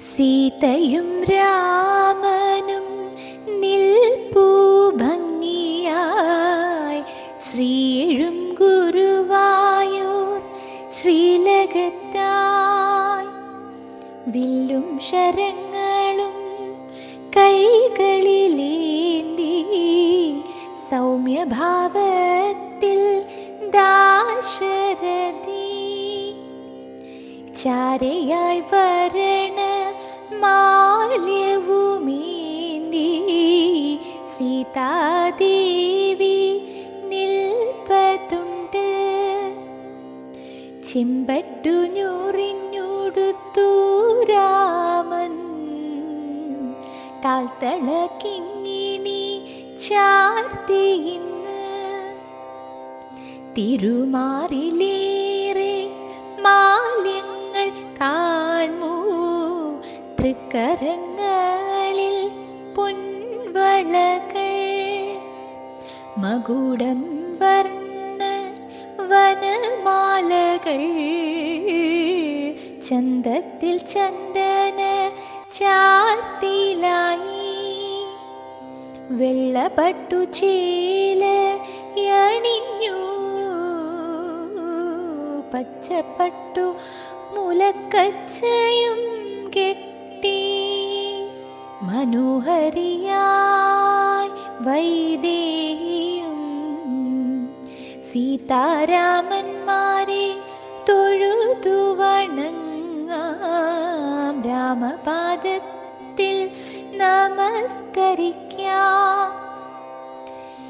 സീതയും രാമനും നിൽപ്പൂ ഭംഗിയായി. ശ്രീഴും ഗുരുവായൂർ ശ്രീലകത്തായി. വില്ലും ശരങ്ങളും കൈകളിലേന്തി. സൗമ്യഭാവത്തിൽ ദാശരഥി. ചാരയായി വരണ ചെമ്പട്ടു ഞൊറിഞ്ഞുടുത്തു രാമൻ താൽത്തള കിങ്ങിണി ചാർത്തിയിന്ന് തിരുമാറിലേറെ മാലിന്യങ്ങൾ കാൺമൂ തൃക്കരങ്ങളിൽ പൊൻവളകൾ. മകുടം വർണ വനമാലകൾ. ചന്തത്തിൽ ചന്ദന ചാർത്തിലായി. വെള്ളപട്ടു ചേല യണിഞ്ഞു പച്ചപ്പട്ടു മുലക്കച്ചയും കെട്ടി. മനോഹരിയായി വൈദേഹിയും സീതാരാമന്മാരെ തൊഴുതു വണങ്ങാം രാമപാദത്തിൽ നമസ്കരിക്കാം.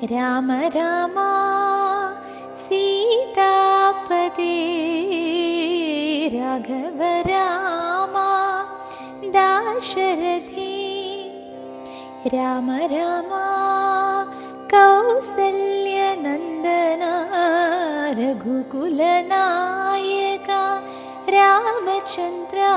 രാമ രാമ സീതാപദേ രാഘവ രാമ ദാശരഥി. രാമ രാമ കൗസല്യനന്ദന रघुकुलनायका रामचन्द्रा